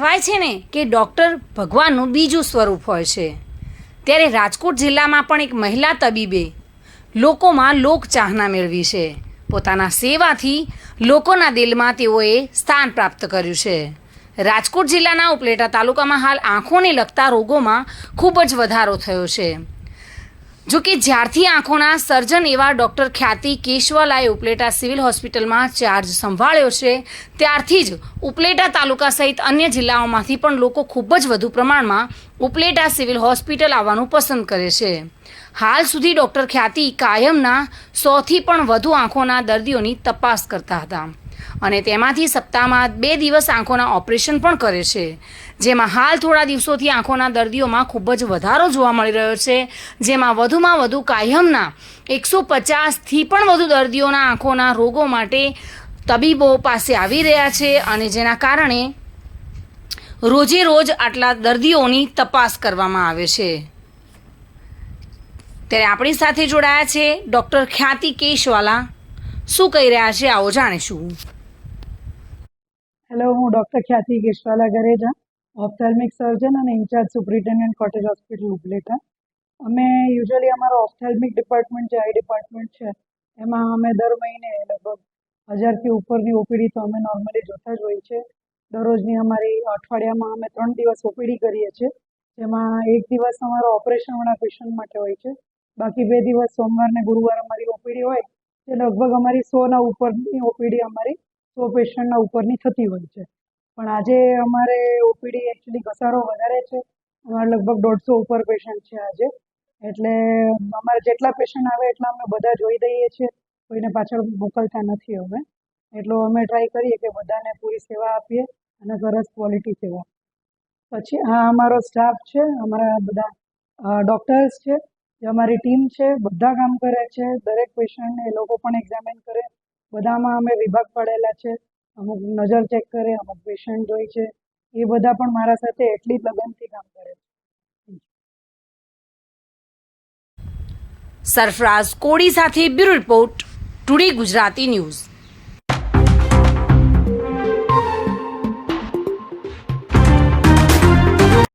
કહેવાય છે ને કે ડૉક્ટર ભગવાનનું બીજું સ્વરૂપ હોય છે. ત્યારે રાજકોટ જિલ્લામાં પણ એક મહિલા તબીબે લોકોમાં લોક ચાહના મેળવી છે. પોતાના સેવાથી લોકોના દિલમાં તેઓએ સ્થાન પ્રાપ્ત કર્યું છે. રાજકોટ જિલ્લાના ઉપલેટા તાલુકામાં હાલ આંખોને લગતા રોગોમાં ખૂબ જ વધારો થયો છે. જો કે જ્યારથી આંખોના સર્જન એવા ડૉક્ટર ખ્યાતિ કેશવાલાએ ઉપલેટા સિવિલ હોસ્પિટલમાં ચાર્જ સંભાળ્યો છે, ત્યારથી જ ઉપલેટા તાલુકા સહિત અન્ય જિલ્લાઓમાંથી પણ લોકો ખૂબ જ વધુ પ્રમાણમાં ઉપલેટા સિવિલ હોસ્પિટલ આવવાનું પસંદ કરે છે. હાલ સુધી ડૉક્ટર ખ્યાતિ કાયમના સોથી પણ વધુ આંખોના દર્દીઓની તપાસ કરતા હતા. અને તેમાંથી સપ્તાહમાં બે દિવસ આંખોના ઓપરેશન પણ કરે છે. જેમાં હાલ થોડા દિવસોથી આંખોના દર્દીઓમાં ખૂબ જ વધારો જોવા મળી રહ્યો છે. જેમાં વધુમાં વધુ કાયમના એકસો પચાસથી પણ વધુ દર્દીઓના આંખોના રોગો માટે તબીબો પાસે આવી રહ્યા છે અને જેના કારણે રોજે રોજ આટલા દર્દીઓની તપાસ કરવામાં આવે છે. ત્યારે આપણી સાથે જોડાયા છે ડૉક્ટર ખ્યાતિ કેશવાલા. શું કહી રહ્યા છે? આવો જાણીશું. હેલો હું ડૉક્ટર ખ્યાતિ કેશવાલા ગરેજા ઓફથેલ્મિક સર્જન અને in charge superintendent cottage hospital Upleta. અમે યુઝ્યુઅલી અમારો ઓફથેલ્મિક ડિપાર્ટમેન્ટ જે આઈ ડિપાર્ટમેન્ટ છે, એમાં અમે દર મહિને લગભગ હજારથી ઉપરની ઓપીડી તો અમે નોર્મલી જોતા જ હોઈએ છીએ. દરરોજની અમારી અઠવાડિયામાં અમે ત્રણ દિવસ ઓપીડી કરીએ છીએ, જેમાં એક દિવસ અમારો ઓપરેશનવાળા પેશન્ટ માટે હોય છે. બાકી બે દિવસ સોમવાર ને ગુરુવાર અમારી ઓપીડી હોય તે લગભગ અમારી સોના ઉપરની ઓપીડી અમારી, સો પેશન્ટના ઉપરની થતી હોય છે. પણ આજે અમારે ઓપીડી એકચ્યુઅલી ઘસારો વધારે છે. અમારે લગભગ દોઢસો ઉપર પેશન્ટ છે આજે. એટલે અમારે જેટલા પેશન્ટ આવે એટલા અમે બધા જોઈ દઈએ છીએ. કોઈને પાછળ મોકલતા નથી અમે એટલો અમે ટ્રાય કરીએ કે બધાને પૂરી સેવા આપીએ અને સરસ ક્વોલિટી સેવા. પછી આ અમારો સ્ટાફ છે, અમારા બધા ડૉક્ટર્સ છે. જે અમારી ટીમ છે, બધા કામ કરે છે, દરેક પેશન્ટને એ લોકો પણ એક્ઝામિન કરે. બધામાં અમે વિભાગ પાડેલા છે, અમુક નજર ચેક કરે, અમુક પેશન્ટ જોઈ છે. એ બધા પણ મારા સાથે એટલી જ લગનથી કામ કરે છે. સરફરાઝ કોડી સાથે bureau report, today Gujarati news.